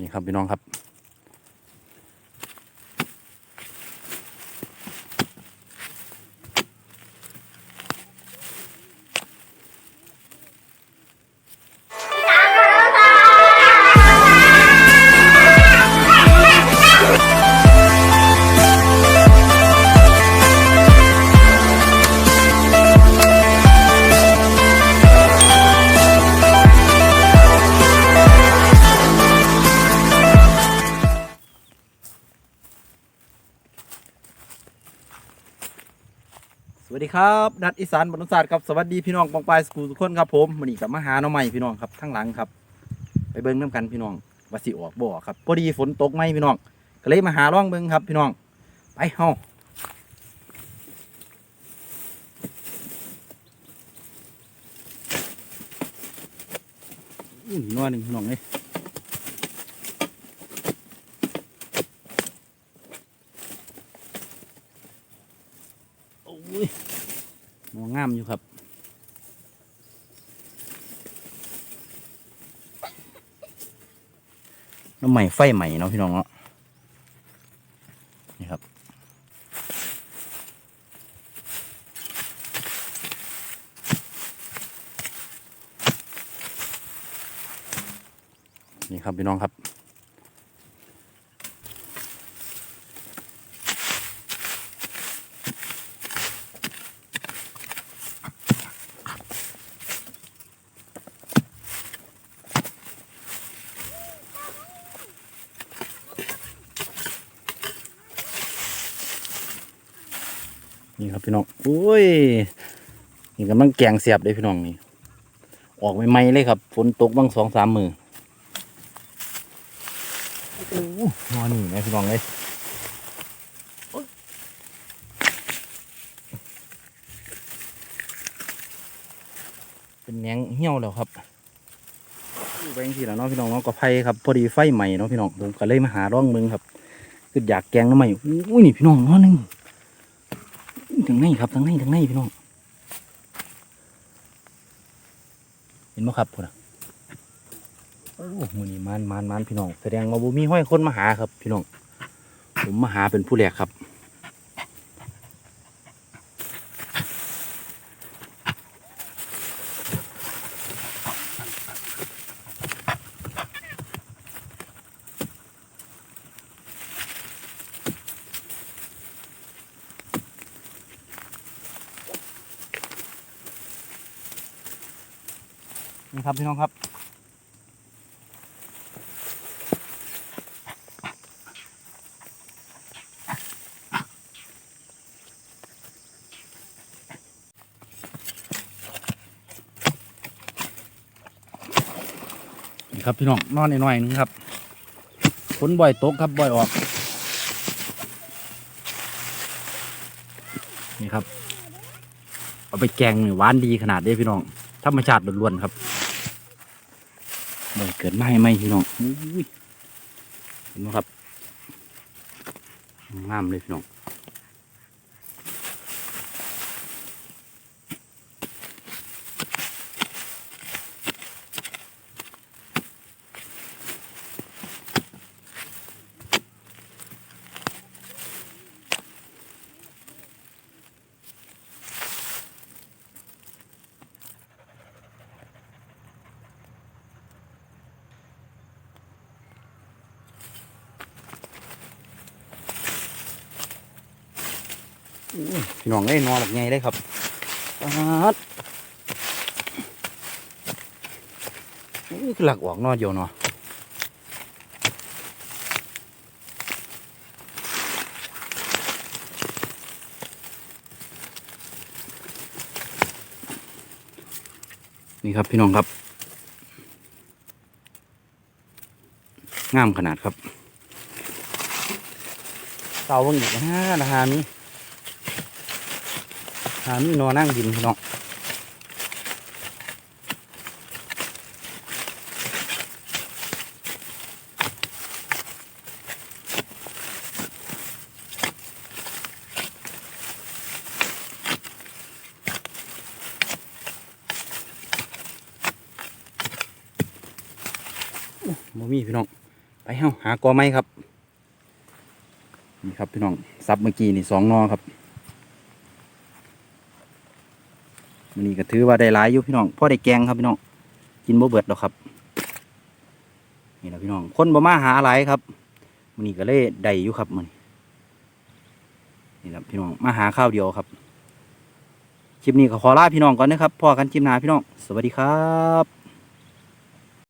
นี่ครับพี่น้องครับ สวัสดีครับนัดอีสานบรรณศาสตร์ครับสวัสดีพี่น้องปองปายสกูทุกคนครับผมวันนี้กับมาหาน้องใหม่พี่น้องครับทั้งหลังครับ ไปเบิ้งน้ำกันพี่น้องว่าสิออกบ่อครับพอดีฝนตกไหมพี่น้องก็เลยมาหาล่องเบิ้งครับพี่น้อง ไปเฮาอุ้ยนัวหนึ่งพี่น้องเลยโอ้ย นัวงามอยู่ครับ น้ำใหม่ไฟใหม่เนาะพี่น้องเนาะ นี่ครับ นี่ครับพี่น้องครับ นี่ครับพี่น้องโอ้ยนี่กำลังแกงเสียบเลยพี่น้องนี่ออกใหม่ๆเลยครับฝนตกบ้างสองสามมือโอ้นอนนี่นะพี่น้องเลยเป็นแหนงเหี่ยวแล้วครับไปยังทีแล้วเนาะพี่น้องเนาะก็ไผ่ครับพอดีไฟใหม่เนาะพี่น้องผมก็เลยมาหาร่องมึงครับคืออยากแกงน้ำใหม่อุ้ยนี่พี่น้องนอนหนึ่ง ทางในครับทางในทางในพี่น้องเห็นไหมครับพุ่นอะโอ้มือนี่มันมันมันพี่น้องแสดงว่าบุมีห้อยคนมาหาครับ พี่น้องผมมาหาเป็นผู้แรกครับ นี่ครับพี่น้องครับ นี่ครับพี่น้องนอนหน่อยๆนึงครับฝนบ่อยตกครับบ่อยออก นี่ครับ เอาไปแกงนี่หวานดีขนาดนี้พี่น้องธรรมชาติล้วนๆครับ เลยเกิดไหมไหมพี่น้องอุ้ยเห็นไหมครับงามเลยพี่น้อง พี่น้องได้นอนหลับไงได้ครับปาดนี่คือหลักออกนอนเดียวเนาะนี่ครับพี่น้องครับ งามขนาดครับเตาบิ่งอีกนะฮะนะฮะนี้ หามีนอนนั่งดินพี่น้องโอ้บ่มีพี่น้อง ไปเฮาหากอไม้ครับ นี่ครับพี่น้องซับเมื่อกี้นี่สองนอครับ มันนี่ก็ถือว่าได้หลายอยู่พี่น้องพ่อได้แกงครับพี่น้องกินบ่เบิดหรอกครับ นี่นะพี่น้องคนบ่มาหาหลายครับมันนี่ก็เลยได้อยู่ครับมันนี่นะพี่น้องมาหาข้าวเดียวครับคลิปนี้ก็ขอลาพี่น้องก่อนนะครับพ่อกันคลิปหน้าพี่น้อง สวัสดีครับ